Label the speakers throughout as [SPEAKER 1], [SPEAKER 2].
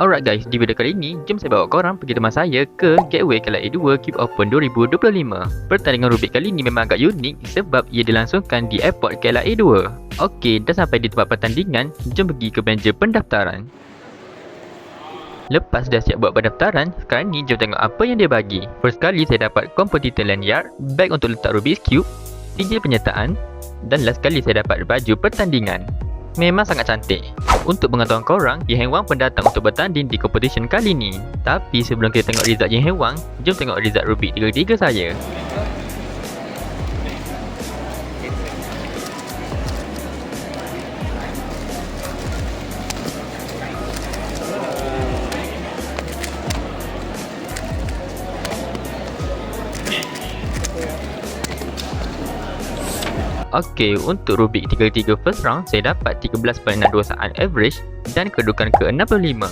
[SPEAKER 1] Alright guys, di video kali ini, jom saya bawa korang pergi teman saya ke Gateway Kelas A2 Cube Open 2025. Pertandingan Rubik kali ini memang agak unik sebab ia dilangsungkan di airport Kelas A2. Okey, dah sampai di tempat pertandingan, jom pergi ke meja pendaftaran. Lepas dah siap buat pendaftaran, sekarang ni jom tengok apa yang dia bagi. First kali saya dapat kompetitor lanyard, bag untuk letak Rubik's Cube, sijil penyertaan dan last kali saya dapat baju pertandingan. Memang sangat cantik. Untuk pengetahuan korang, Ye Heng Wang pendatang untuk bertanding di competition kali ni. Tapi sebelum kita tengok result Ye Heng Wang, jom tengok result Rubik 33 saya. Okey, untuk Rubik 33 first round, saya dapat 13.62 saat average dan kedudukan ke-65.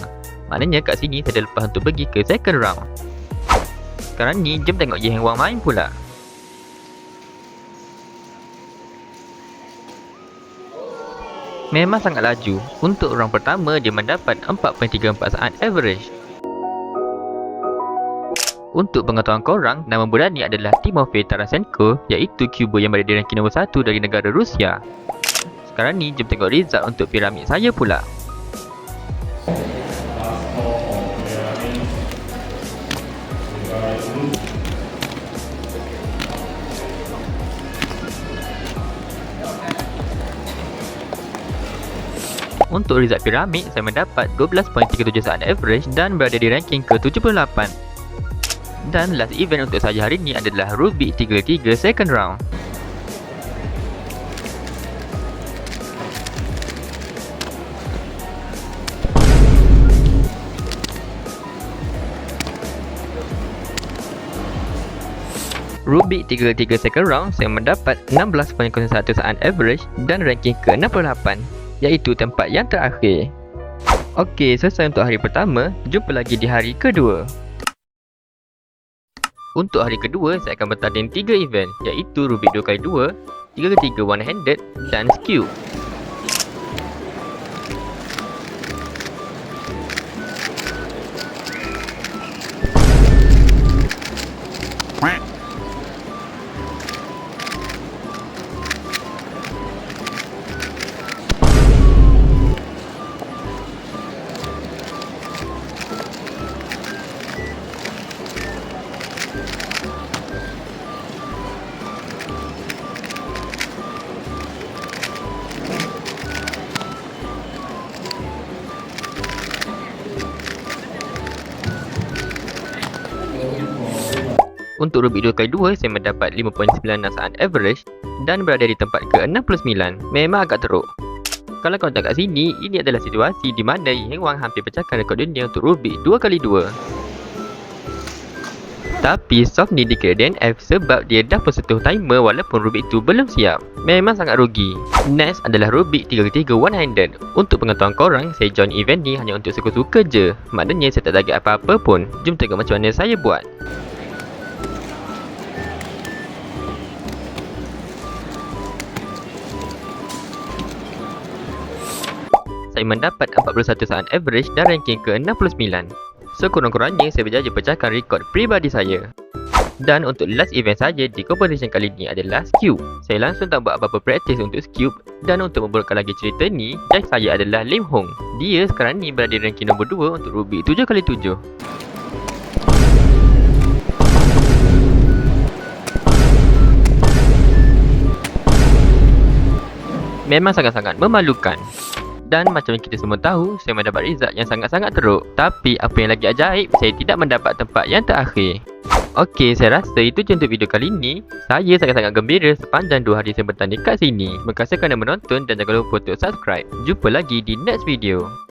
[SPEAKER 1] Maknanya kat sini saya dah lepas untuk pergi ke second round. Sekarang ni, jom tengok Ye Heng Wang main pula. Memang sangat laju. Untuk round pertama, dia mendapat 4.34 saat average. Untuk pengetahuan korang, nama budak ni adalah Timofey Tarasenko iaitu cuba yang berada di ranking nombor 1 dari negara Rusia. Sekarang ni, jom tengok result untuk piramid saya pula. Untuk result piramid, saya mendapat 12.37 saat average dan berada di ranking ke-78. Dan last event untuk saya hari ini adalah Rubik 33 second round. Rubik 33 second round saya mendapat 16.01 saat average dan ranking ke-68 iaitu tempat yang terakhir. Okey, selesai untuk hari pertama, jumpa lagi di hari kedua. Untuk hari kedua, saya akan bertanding 3 event iaitu Rubik 2x2, 3x3 one-handed dan Skew. Untuk Rubik 2x2, saya mendapat 5.9 saat average dan berada di tempat ke-69. Memang agak teruk. Kalau kau tak kat sini, ini adalah situasi di mana Ying Wang hampir pecahkan rekod dunia untuk Rubik 2x2. Tapi soft ni dikira DNF sebab dia dah pun timer walaupun Rubik tu belum siap. Memang sangat rugi. Next adalah Rubik 3x3 one-handed. Untuk pengetahuan korang, saya join event ni hanya untuk suka-suka je. Maknanya saya tak target apa-apa pun. Jom tengok macam mana saya buat. Saya mendapat 41 saat average dan ranking ke-69. Sekurang-kurangnya saya berjaya pecahkan rekod pribadi saya. Dan untuk last event saja di competition kali ini adalah Cube. Saya langsung tak buat apa-apa practice untuk Cube dan untuk memburukkan lagi cerita ni, judge saya adalah Lim Hong. Dia sekarang ni berada di ranking nombor 2 untuk Rubik 7x7. Memang sangat-sangat memalukan. Dan macam yang kita semua tahu, saya mendapat result yang sangat-sangat teruk. Tapi apa yang lagi ajaib, saya tidak mendapat tempat yang terakhir. Okey, saya rasa itu je untuk video kali ini. Saya sangat-sangat gembira sepanjang 2 hari saya bertanding kat sini. Terima kasih kerana menonton dan jangan lupa untuk subscribe. Jumpa lagi di next video.